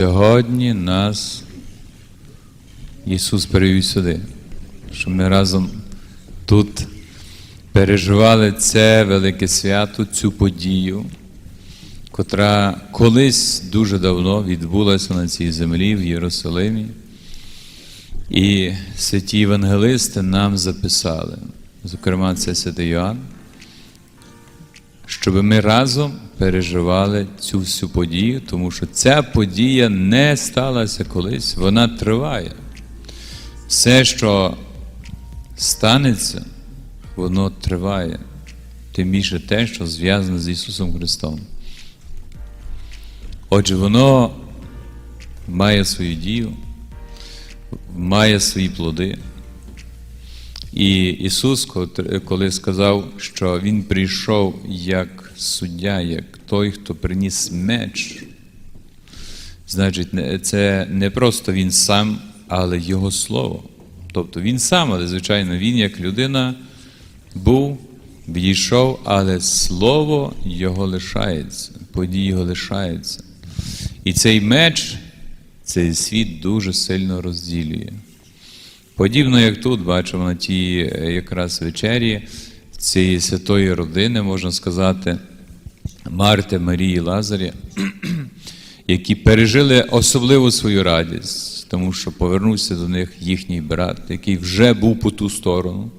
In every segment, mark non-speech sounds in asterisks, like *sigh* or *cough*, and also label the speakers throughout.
Speaker 1: Сьогодні нас Ісус привів сюди, щоб ми разом тут переживали це велике свято, цю подію, котра колись дуже давно відбулася на цій землі в Єрусалимі. І святі євангелисти нам записали, зокрема, це святий Йоанн, щоб ми разом переживали цю всю подію, тому що ця подія не сталася колись, вона триває. Все, що станеться, воно триває. Тим більше те, що зв'язане з Ісусом Христом. Отже, воно має свою дію, має свої плоди. І Ісус, коли сказав, що Він прийшов як суддя, як той, хто приніс меч, значить, це не просто Він сам, але Його Слово. Тобто Він сам, але, звичайно, Він як людина був, відійшов, але Слово Його лишається, події Його лишаються. І цей меч, цей світ дуже сильно розділює. Подібно як тут бачимо на тій е, якраз вечері цієї святої родини, можна сказати, Марти, Марії, Лазарі, *clears throat* які пережили особливу свою радість, тому що повернувся до них їхній брат, який вже був по ту сторону.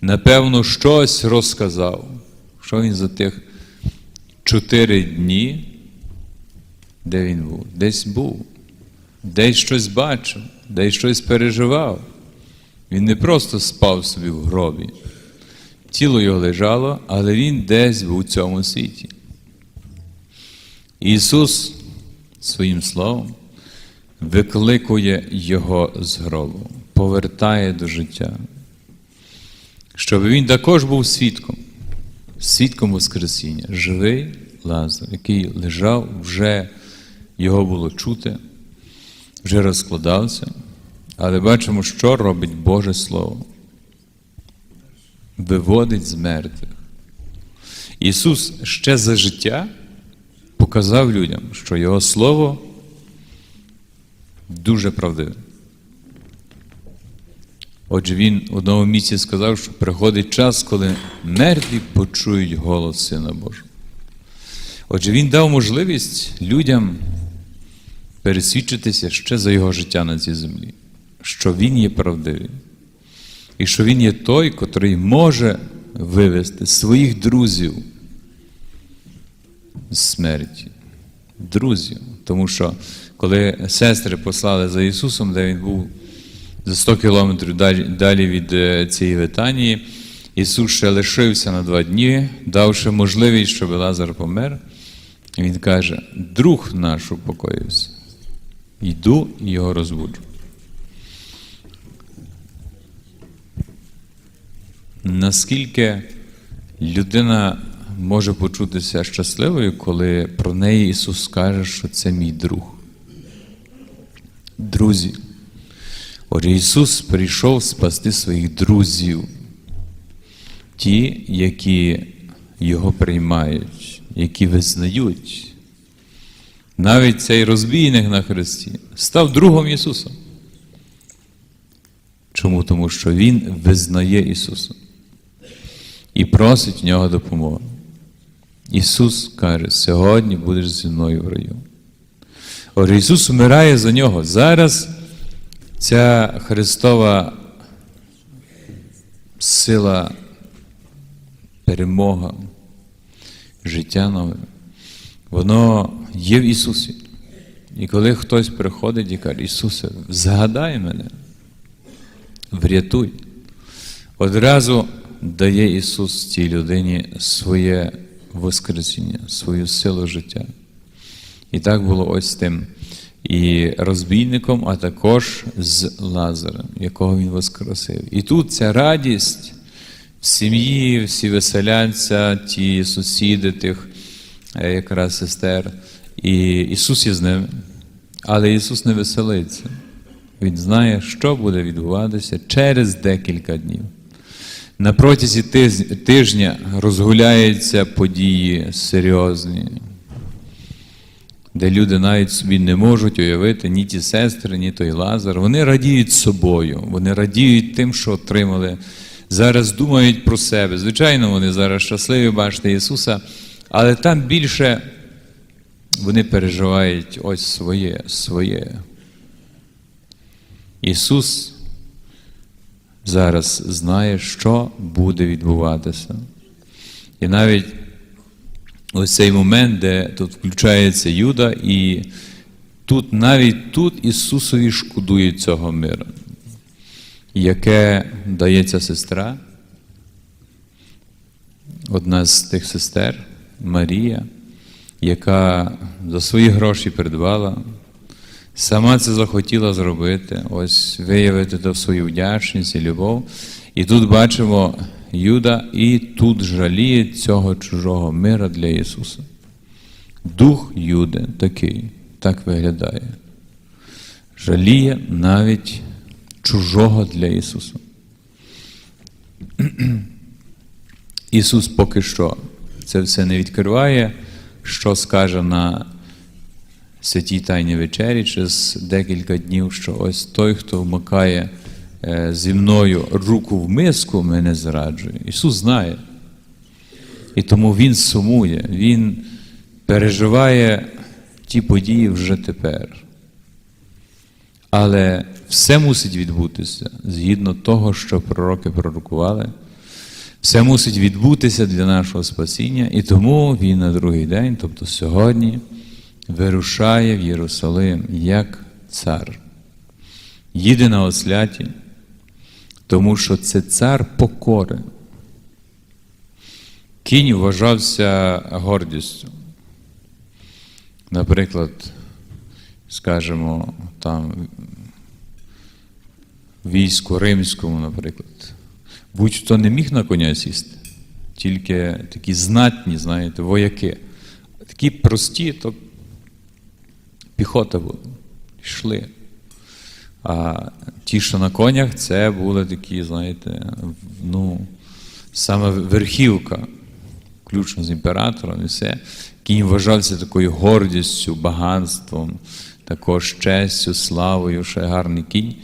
Speaker 1: Напевно, щось розказав, що він за тих чотири дні, де він був, десь був, десь щось бачив, десь щось переживав. Він не просто спав собі в гробі. Тіло його лежало, але він десь був у цьому світі. Ісус своїм словом викликує його з гробу, повертає до життя, щоб він також був свідком, свідком Воскресіння, живий Лазар, який лежав, вже його було чути, вже розкладався. Але бачимо, що робить Боже Слово. Виводить з мертвих. Ісус ще за життя показав людям, що Його Слово дуже правдиве. Отже, Він в одному місці сказав, що приходить час, коли мертві почують голос Сина Божого. Отже, Він дав можливість людям пересвідчитися ще за Його життя на цій землі що Він є правдивий, і що Він є той, котрий може вивести своїх друзів з смерті. Друзів. Тому що коли сестри послали за Ісусом, де Він був за 100 кілометрів далі, від е, цієї Витанії, Ісус ще лишився на два дні, давши можливість, щоб Лазар помер. Він каже: друг наш упокоївся. Йду і його розбуджу. Наскільки людина може почутися щасливою, коли про неї Ісус каже, що це мій друг? Друзі. Отже, Ісус прийшов спасти своїх друзів, ті, які Його приймають, які визнають. Навіть цей розбійник на Христі став другом Ісуса. Чому? Тому що Він визнає Ісуса і просить в нього допомоги. Ісус каже, сьогодні будеш зі мною в раю. Отже, Ісус умирає за нього. Зараз ця Христова сила, перемога, життя нове, воно є в Ісусі. І коли хтось приходить і каже, Ісусе, згадай мене, врятуй, одразу дає Ісус цій людині своє Воскресіння, свою силу життя. І так було ось тим і розбійником, а також з Лазарем, якого він воскресив. І тут ця радість в сім'ї, всі веселяться, ті сусіди, тих е, якраз сестер. І Ісус є з ними. Але Ісус не веселиться. Він знає, що буде відбуватися через декілька днів. На протязі тижня розгуляються події серйозні. де люди навіть собі не можуть уявити ні ті сестри, ні той Лазар. Вони радіють собою, вони радіють тим, що отримали. Зараз думають про себе. Звичайно, вони зараз щасливі бачити Ісуса, але там більше вони переживають ось своє, своє. Ісус зараз знає, що буде відбуватися. І навіть ось цей момент, де тут включається Юда, і тут навіть тут Ісусові шкодує цього миру, яке дається сестра, одна з тих сестер, Марія, яка за свої гроші придбала, сама це захотіла зробити, ось виявити ту свою вдячність і любов. І тут бачимо Юда, і тут жаліє цього чужого мира для Ісуса. Дух Юди такий, так виглядає. Жаліє навіть чужого для Ісуса. Ісус поки що це все не відкриває, що скаже на святій Тайній вечері через декілька днів, що ось той, хто вмикає е, зі мною руку в миску, мене зраджує. Ісус знає. І тому Він сумує, Він переживає ті події вже тепер. Але все мусить відбутися згідно того, що пророки пророкували. Все мусить відбутися для нашого спасіння, і тому він на другий день, тобто сьогодні, вирушає в Єрусалим як цар. Їде на осляті, тому що це цар покори. Кінь вважався гордістю. Наприклад, скажімо, там війську римському, наприклад, будь-хто не міг на коня сісти, тільки такі знатні, знаєте, вояки. Такі прості, то піхота була, йшли. А ті, що на конях, це були такі, знаєте, ну, саме верхівка, включно з імператором і все. Кінь вважався такою гордістю, багатством, також честю, славою, ще гарний кінь.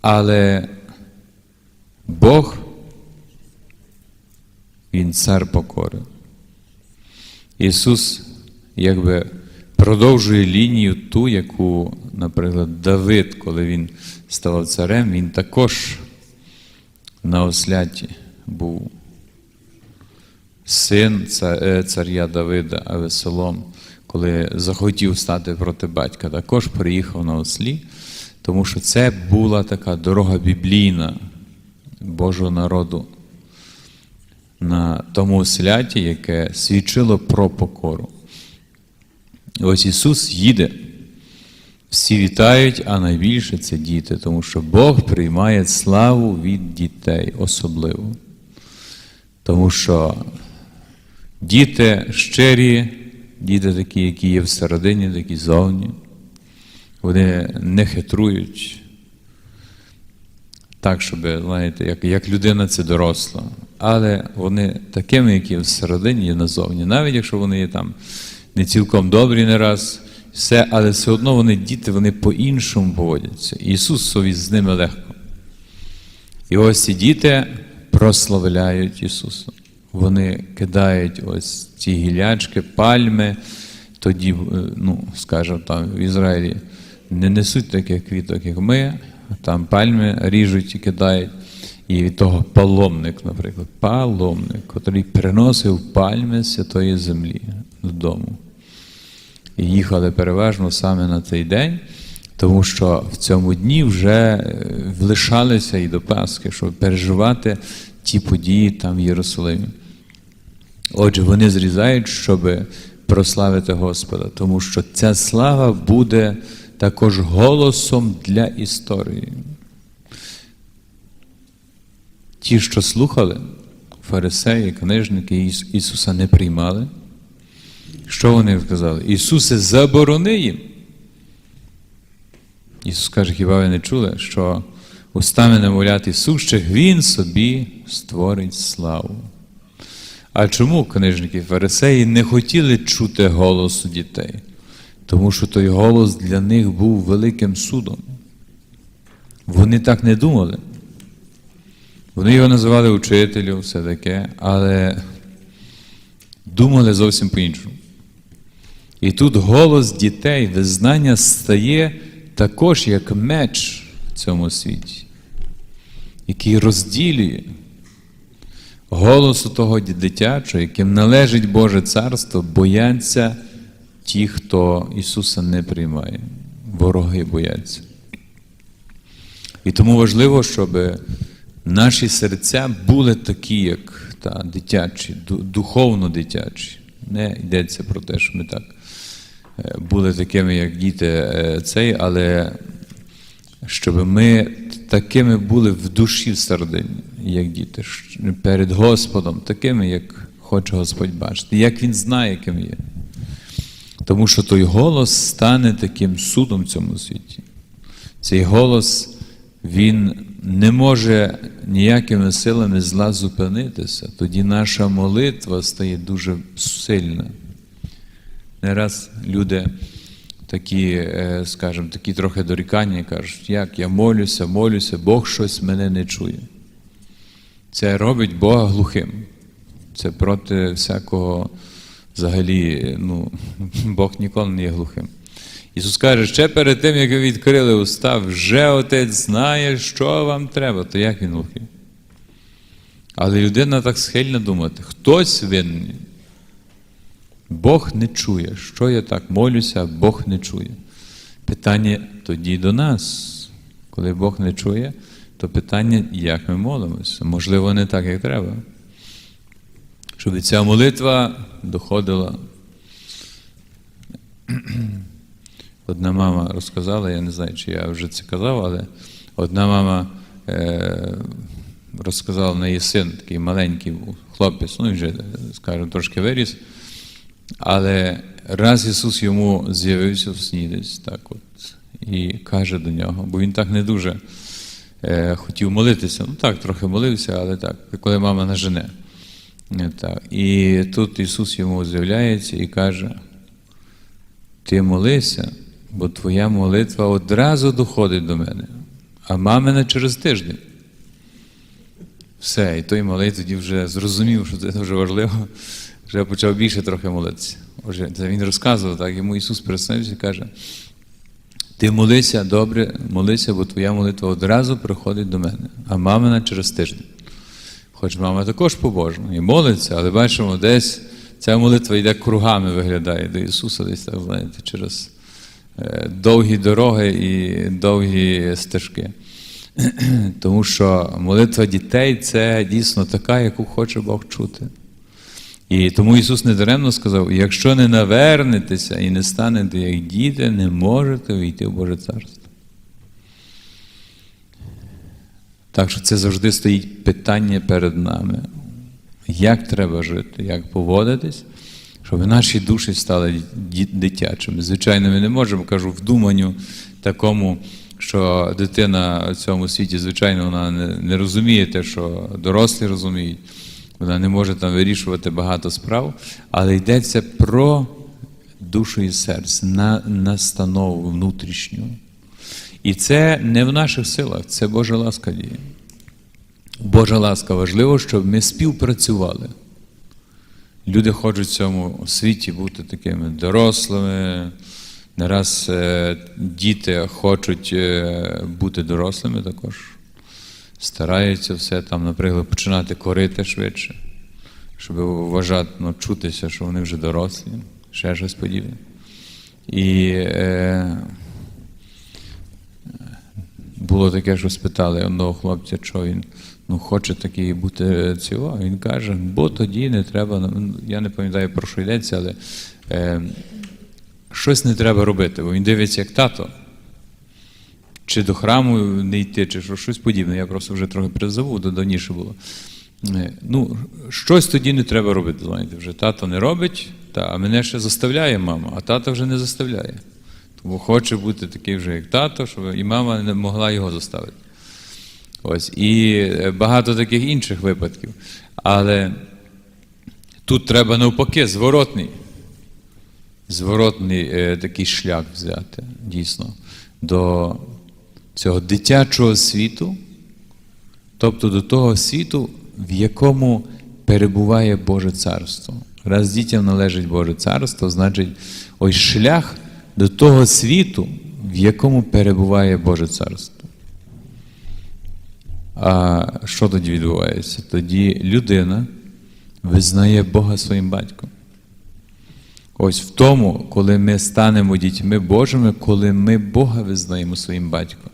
Speaker 1: Але Бог, Він цар покори. Ісус якби продовжує лінію ту, яку, наприклад, Давид, коли він ставав царем, він також на осляті був син е, царя Давида, Авесолом, коли захотів стати проти батька, також приїхав на ослі, тому що це була така дорога біблійна Божого народу на тому святі, яке свідчило про покору. Ось Ісус їде. Всі вітають, а найбільше це діти, тому що Бог приймає славу від дітей особливо. Тому що діти щирі, діти такі, які є всередині, такі зовні, вони не хитрують. Так, щоб, знаєте, як як людина це доросла. Але вони такими, які всередині є назовні, навіть якщо вони є там не цілком добрі не раз, все, але все одно вони діти, вони по-іншому поводяться. Ісус совість з ними легко. І ось ці діти прославляють Ісуса. Вони кидають ось ці гілячки, пальми, тоді, ну, скажімо, там в Ізраїлі не несуть таких квіток, як ми, там пальми ріжуть і кидають. І від того паломник, наприклад, паломник, який приносив пальми святої землі додому. І їхали переважно саме на цей день, тому що в цьому дні вже лишалися і до Пасхи, щоб переживати ті події там в Єрусалимі. Отже, вони зрізають, щоб прославити Господа, тому що ця слава буде також голосом для історії. Ті, що слухали, фарисеї, книжники Ісуса не приймали. Що вони сказали? Ісусе, заборони їм. Ісус каже, хіба ви не чули, що устами немовляти сущих Він собі створить славу. А чому книжники фарисеї не хотіли чути голосу дітей? Тому що той голос для них був великим судом. Вони так не думали. Вони його називали учителем, все таке, але думали зовсім по-іншому. І тут голос дітей, визнання стає також як меч в цьому світі, який розділює голосу того дитячого, яким належить Боже Царство, бояться ті, хто Ісуса не приймає. Вороги бояться. І тому важливо, щоб наші серця були такі, як та, дитячі, духовно дитячі. Не йдеться про те, що ми так були такими, як діти е, цей, але щоб ми такими були в душі всередині, як діти, перед Господом, такими, як хоче Господь бачити, як Він знає, яким є. Тому що той голос стане таким судом в цьому світі. Цей голос, він не може ніякими силами зла зупинитися. Тоді наша молитва стає дуже сильна. Не раз люди такі, е, скажімо, такі трохи дорікання кажуть, як я молюся, молюся, Бог щось мене не чує. Це робить Бога глухим. Це проти всякого взагалі, ну, *laughs* Бог ніколи не є глухим. Ісус каже, ще перед тим, як ви відкрили уста, вже Отець знає, що вам треба, то як він глухий? Але людина так схильна думати, хтось винний. Бог не чує. Що я так молюся, Бог не чує. Питання тоді до нас. Коли Бог не чує, то питання, як ми молимося. Можливо, не так, як треба. Щоб ця молитва доходила. Одна мама розказала, я не знаю, чи я вже це казав, але одна мама е, розказала в неї син, такий маленький хлопець, ну він вже, скажімо, трошки виріс. Але раз Ісус йому з'явився в сні десь так от, і каже до нього, бо він так не дуже е, хотів молитися. Ну так, трохи молився, але так, коли мама нажене. Е, Так. І тут Ісус йому з'являється і каже: Ти молися, бо твоя молитва одразу доходить до мене, а мамина через тиждень. Все, і той малий тоді вже зрозумів, що це дуже важливо, вже почав більше трохи молитися. Отже, це він розказував, так, йому Ісус приснився і каже: Ти молися добре, молися, бо твоя молитва одразу приходить до мене, а мамина через тиждень. Хоч мама також побожна і молиться, але бачимо, десь ця молитва йде кругами, виглядає до Ісуса, десь так, знаєте, через довгі дороги і довгі стежки. Тому що молитва дітей це дійсно така, яку хоче Бог чути. І тому Ісус недаремно сказав: якщо не навернетеся і не станете як діти, не можете війти в Боже Царство. Так що це завжди стоїть питання перед нами. Як треба жити, як поводитись, щоб наші душі стали дитячими. Звичайно, ми не можемо, кажу, вдуманню такому, що дитина в цьому світі, звичайно, вона не, розуміє те, що дорослі розуміють. Вона не може там вирішувати багато справ, але йдеться про душу і серце, на настанову внутрішню. І це не в наших силах, це Божа ласка діє. Божа ласка важливо, щоб ми співпрацювали. Люди хочуть в цьому світі бути такими дорослими. Не раз е, діти хочуть е, бути дорослими також. Стараються все там, наприклад, починати корити швидше, щоб вважати, ну, чутися, що вони вже дорослі, ще щось подібне. І е, було таке, що спитали одного хлопця, що він ну, хоче такий бути цього. Він каже, бо тоді не треба, я не пам'ятаю, про що йдеться, але е, щось не треба робити, бо він дивиться, як тато. Чи до храму не йти, чи що, щось подібне. Я просто вже трохи призову, до давніше було. Е, Ну, щось тоді не треба робити. Знаєте, вже тато не робить, та, а мене ще заставляє мама, а тато вже не заставляє. Тому хоче бути такий вже, як тато, щоб і мама не могла його заставити. Ось. І е, багато таких інших випадків. Але тут треба навпаки, зворотний. зворотний е, такий шлях взяти, дійсно, до цього дитячого світу, тобто до того світу, в якому перебуває Боже царство. Раз дітям належить Боже царство, значить ось шлях до того світу, в якому перебуває Боже царство. А що тоді відбувається? Тоді людина визнає Бога своїм батьком. Ось в тому, коли ми станемо дітьми Божими, коли ми Бога визнаємо своїм батьком.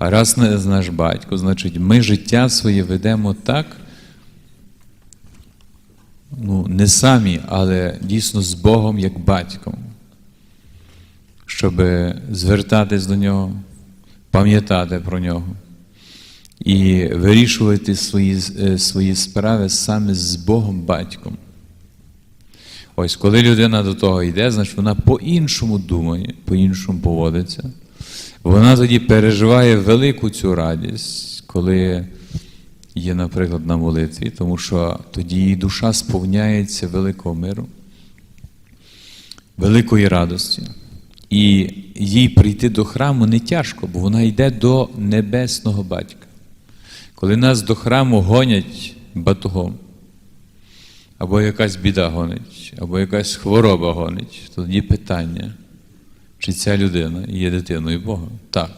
Speaker 1: А раз не наш батько, значить ми життя своє ведемо так, ну, не самі, але дійсно з Богом як батьком, щоб звертатись до нього, пам'ятати про нього і вирішувати свої, е, свої справи саме з Богом батьком. Ось коли людина до того йде, значить вона по-іншому думає, по-іншому поводиться. Вона тоді переживає велику цю радість, коли є, наприклад, на молитві, тому що тоді її душа сповняється великого миру, великої радості. І їй прийти до храму не тяжко, бо вона йде до небесного батька. Коли нас до храму гонять батогом, або якась біда гонить, або якась хвороба гонить, тоді питання, чи ця людина є дитиною Бога? Так.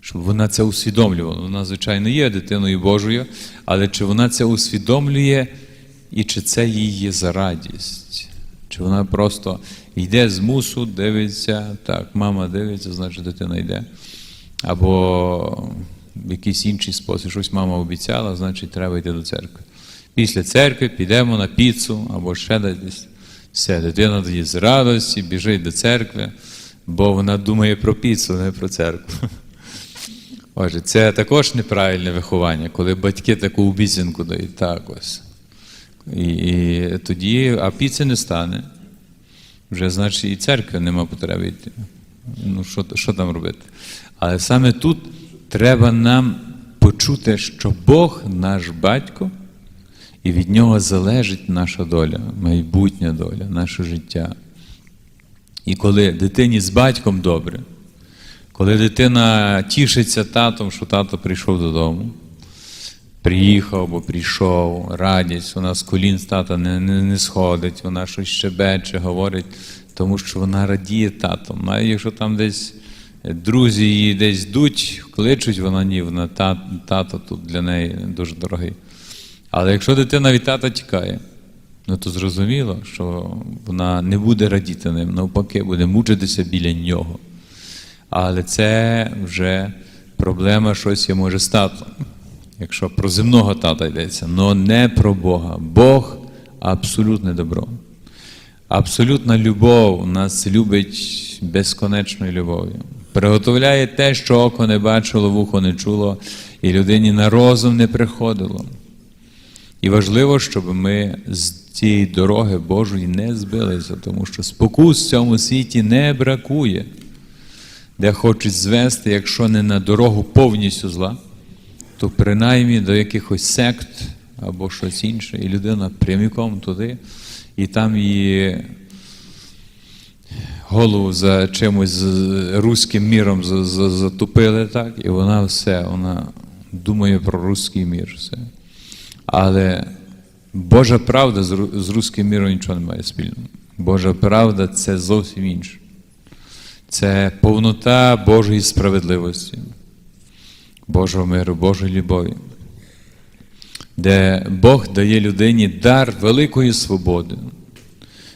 Speaker 1: Щоб вона це усвідомлювала. Вона, звичайно, є дитиною Божою, але чи вона це усвідомлює і чи це їй є за радість? Чи вона просто йде з мусу, дивиться, так, мама дивиться, значить дитина йде. Або в якийсь інший спосіб, щось мама обіцяла, значить треба йти до церкви. Після церкви підемо на піцу або ще десь. Все, дитина тоді з радості біжить до церкви, бо вона думає про піцу, не про церкву. Отже, це також неправильне виховання, коли батьки таку обіцянку дають. Так ось. І, і тоді, а піци не стане. Вже, значить, і церкви нема потреби йти. Ну, що, що там робити? Але саме тут треба нам почути, що Бог наш батько, і від нього залежить наша доля, майбутня доля, наше життя. І коли дитині з батьком добре, коли дитина тішиться татом, що тато прийшов додому, приїхав або прийшов, радість, вона з колін з тата не, не, не сходить, вона щось щебече, говорить, тому що вона радіє татом. Навіть якщо там десь друзі її десь йдуть, кличуть, вона ні, вона та, тато тут для неї дуже дорогий. Але якщо дитина від тата тікає, ну то зрозуміло, що вона не буде радіти ним, навпаки, буде мучитися біля нього. Але це вже проблема щось може з татом. Якщо про земного тата йдеться, але не про Бога. Бог абсолютне добро. Абсолютна любов нас любить безконечною любов'ю. Приготовляє те, що око не бачило, вухо не чуло, і людині на розум не приходило. І важливо, щоб ми з цієї дороги Божої не збилися, тому що спокус в цьому світі не бракує, де хочуть звести, якщо не на дорогу повністю зла, то принаймні до якихось сект або щось інше, і людина пряміком туди, і там її голову за чимось руським міром за- за- затупили, так, і вона все, вона думає про руський мір. Все. Але Божа правда з з руським міром нічого не має спільного. Божа правда це зовсім інше. Це повнота Божої справедливості, Божого миру, Божої любові, де Бог дає людині дар великої свободи,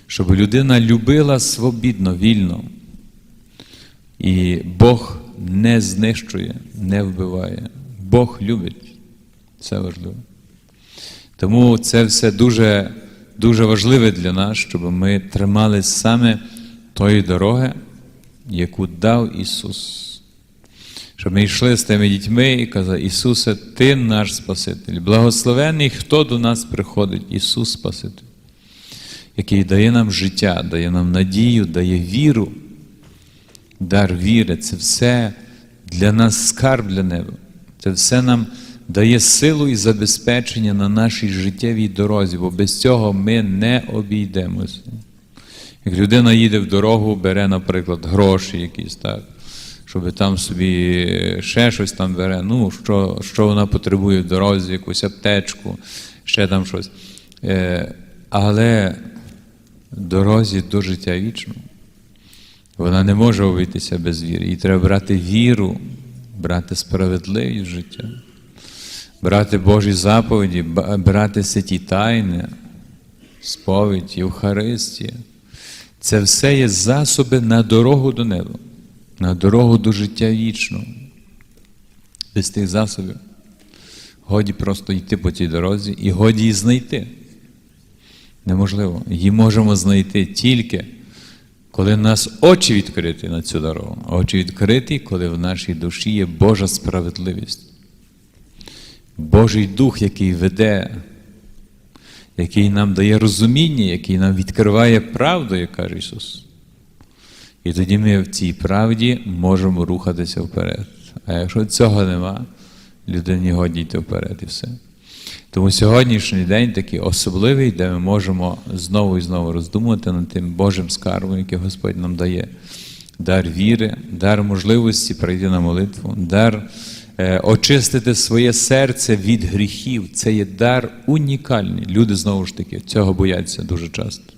Speaker 1: щоб людина любила свобідно, вільно. І Бог не знищує, не вбиває. Бог любить. Це важливо. Тому це все дуже, дуже важливе для нас, щоб ми тримали саме тої дороги, яку дав Ісус. Щоб ми йшли з тими дітьми і казали, Ісусе, Ти наш Спаситель. Благословений, хто до нас приходить, Ісус Спаситель, який дає нам життя, дає нам надію, дає віру. Дар віри це все для нас скарб для неба. Це все нам дає силу і забезпечення на нашій життєвій дорозі, бо без цього ми не обійдемося. Як людина їде в дорогу, бере, наприклад, гроші якісь, так, щоб там собі ще щось там бере, ну, що, що вона потребує в дорозі, якусь аптечку, ще там щось. Е, але дорозі до життя вічного. Вона не може обійтися без віри. Їй треба брати віру, брати справедливість в життя, брати Божі заповіді, брати святі тайни, сповідь, Євхаристія. Це все є засоби на дорогу до неба, на дорогу до життя вічного. Без тих засобів годі просто йти по тій дорозі і годі її знайти. Неможливо. Її можемо знайти тільки, коли в нас очі відкриті на цю дорогу. Очі відкриті, коли в нашій душі є Божа справедливість. Божий Дух, який веде, який нам дає розуміння, який нам відкриває правду, як каже Ісус. І тоді ми в цій правді можемо рухатися вперед. А якщо цього нема, людині годі йти вперед і все. Тому сьогоднішній день такий особливий, де ми можемо знову і знову роздумувати над тим Божим скарбом, який Господь нам дає. Дар віри, дар можливості прийти на молитву, дар очистити своє серце від гріхів. Це є дар унікальний. Люди знову ж таки цього бояться дуже часто.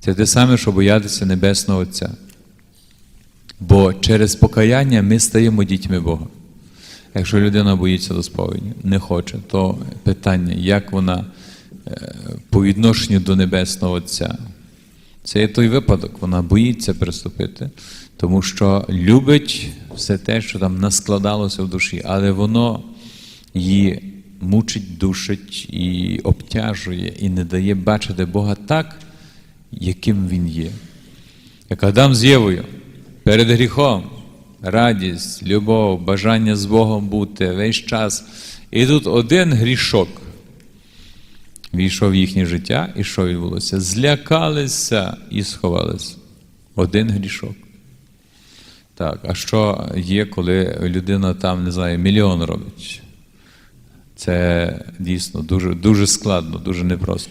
Speaker 1: Це те саме, що боятися Небесного Отця. Бо через покаяння ми стаємо дітьми Бога. Якщо людина боїться до сповіді, не хоче, то питання, як вона е, по відношенню до Небесного Отця. Це є той випадок, вона боїться приступити, тому що любить все те, що там наскладалося в душі, але воно її мучить, душить і обтяжує, і не дає бачити Бога так, яким Він є. Як Адам з Євою перед гріхом, радість, любов, бажання з Богом бути весь час. І тут один грішок війшов в їхнє життя, і що відбулося? Злякалися і сховалися. Один грішок. Так, а що є, коли людина там, не знаю, мільйон робить? Це дійсно дуже, дуже складно, дуже непросто.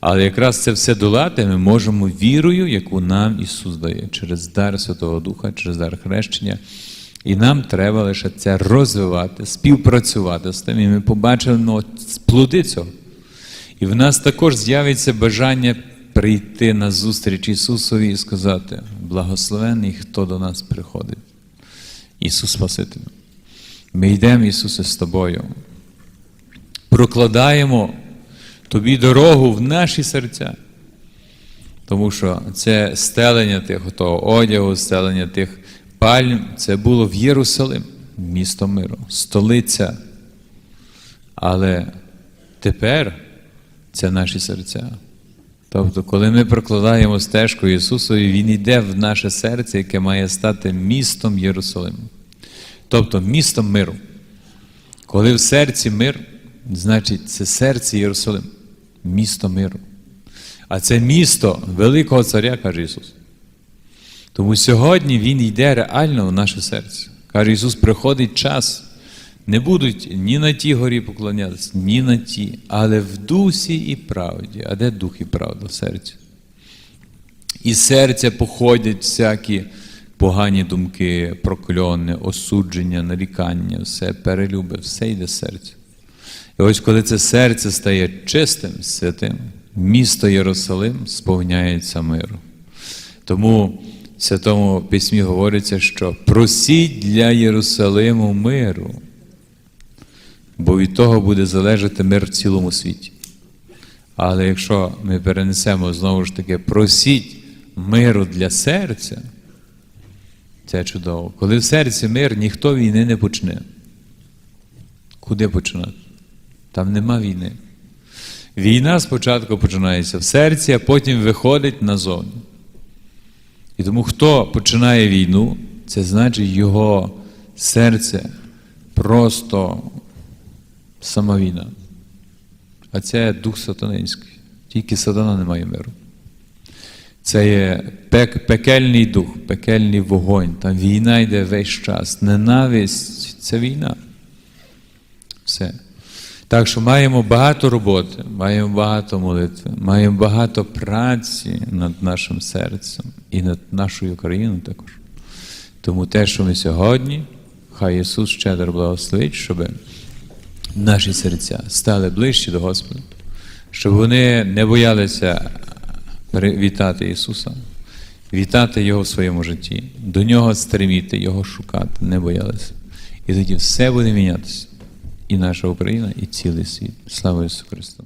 Speaker 1: Але якраз це все долати ми можемо вірою, яку нам Ісус дає, через дар Святого Духа, через дар хрещення. І нам треба лише це розвивати, співпрацювати з тим, і ми побачимо плоди цього. І в нас також з'явиться бажання прийти на зустріч Ісусові і сказати: благословений, хто до нас приходить. Ісус Спаситель. Ми йдемо, Ісусе, з тобою. Прокладаємо тобі дорогу в наші серця. Тому що це стелення тих того одягу, стелення тих пальм, це було в Єрусалим, місто миру, столиця. Але тепер це наші серця. Тобто, коли ми прокладаємо стежку Ісусові, Він йде в наше серце, яке має стати містом Єрусалиму. Тобто містом миру. Коли в серці мир, значить це серце Єрусалим, місто миру. А це місто Великого Царя, каже Ісус. Тому сьогодні Він йде реально в наше серце. Каже Ісус, приходить час. Не будуть ні на тій горі поклонятися, ні на ті, але в дусі і правді. А де дух і правда в серці? І серця походять всякі погані думки, прокльони, осудження, нарікання, все, перелюби, все йде з серця. І ось коли це серце стає чистим, святим, місто Єрусалим сповняється миру. Тому в Святому Письмі говориться, що просіть для Єрусалиму миру, бо від того буде залежати мир в цілому світі. Але якщо ми перенесемо знову ж таки, просіть миру для серця, це чудово. Коли в серці мир, ніхто війни не почне. Куди починати? Там нема війни. Війна спочатку починається в серці, а потім виходить назовні. І тому хто починає війну, це значить його серце просто сама війна. А це дух сатанинський. Тільки сатана не має миру. Це є пек, пекельний дух, пекельний вогонь. Там війна йде весь час. Ненависть це війна. Все. Так що маємо багато роботи, маємо багато молитви, маємо багато праці над нашим серцем і над нашою країною також. Тому те, що ми сьогодні, хай Ісус щедро благословить, щоб наші серця стали ближче до Господа, щоб вони не боялися вітати Ісуса, вітати Його в своєму житті, до Нього стриміти, Його шукати, не боялися. І тоді все буде мінятися. І наша Україна, і цілий світ. Слава Ісусу Христу!